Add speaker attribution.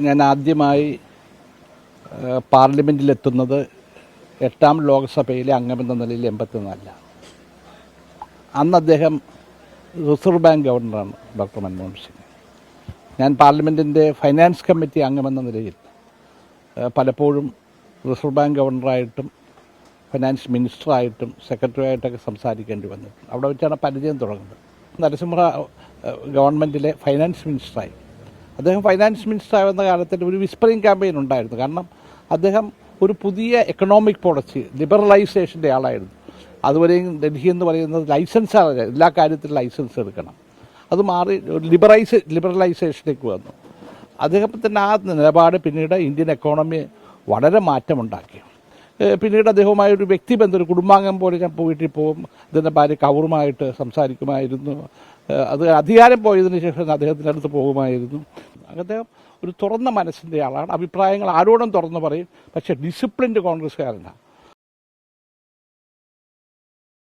Speaker 1: ഞാൻ ആദ്യമായി പാർലമെന്റിലെത്തുന്നത് എട്ടാം ലോക്സഭയിലെ അംഗമെന്ന നിലയിൽ എൺപത്തിനാലിലാണ്. അന്ന് അദ്ദേഹം റിസർവ് ബാങ്ക് ഗവർണറാണ് ഡോക്ടർ മൻമോഹൻ സിംഗ്. ഞാൻ പാർലമെന്റിന്റെ ഫൈനാൻസ് കമ്മിറ്റി അംഗമെന്ന നിലയിൽ പലപ്പോഴും റിസർവ് ബാങ്ക് ഗവർണറായിട്ടും ഫൈനാൻസ് മിനിസ്റ്ററായിട്ടും സെക്രട്ടറി ആയിട്ടൊക്കെ സംസാരിക്കേണ്ടി വന്നിട്ടുണ്ട്. അവിടെ വെച്ചാണ് പരിചയം തുടങ്ങുന്നത്. നരസിംഹ ഗവൺമെന്റിലെ ഫൈനാൻസ് മിനിസ്റ്ററായി. അദ്ദേഹം ഫൈനാൻസ് മിനിസ്റ്റർ ആവുന്ന കാലത്തിൽ ഒരു വിസ്പറിങ് ക്യാമ്പയിൻ ഉണ്ടായിരുന്നു. കാരണം അദ്ദേഹം ഒരു പുതിയ എക്കണോമിക് പോളിസി ലിബറലൈസേഷന്റെ ആളായിരുന്നു. അതുവരെയും ഡൽഹി എന്ന് പറയുന്നത് ലൈസൻസാണ് എല്ലാ കാര്യത്തിലും ലൈസൻസ് എടുക്കണം. അത് മാറി ലിബറൈസ് ലിബറലൈസേഷനിലേക്ക് വന്നു. അദ്ദേഹത്തിന്റെ ആ നിലപാട് പിന്നീട് ഇന്ത്യൻ എക്കോണമി വളരെ മാറ്റമുണ്ടാക്കി. പിന്നീട് അദ്ദേഹവുമായ ഒരു വ്യക്തിബന്ധം ഒരു കുടുംബാംഗം പോലെ ഞാൻ വീട്ടിൽ പോകും അദ്ദേഹത്തിന്റെ ഭാര്യ കൗറുമായിട്ട് സംസാരിക്കുമായിരുന്നു. അത് അധികാരം പോയതിനു ശേഷം അദ്ദേഹത്തിന്റെ അടുത്ത് പോകുമായിരുന്നു. അദ്ദേഹം ഒരു തുറന്ന മനസ്സിന്റെ ആളാണ്. അഭിപ്രായങ്ങൾ ആരോടും തുറന്നു പറയും. പക്ഷേ ഡിസിപ്ലിൻഡ് കോൺഗ്രസ്സുകാരനാണ്.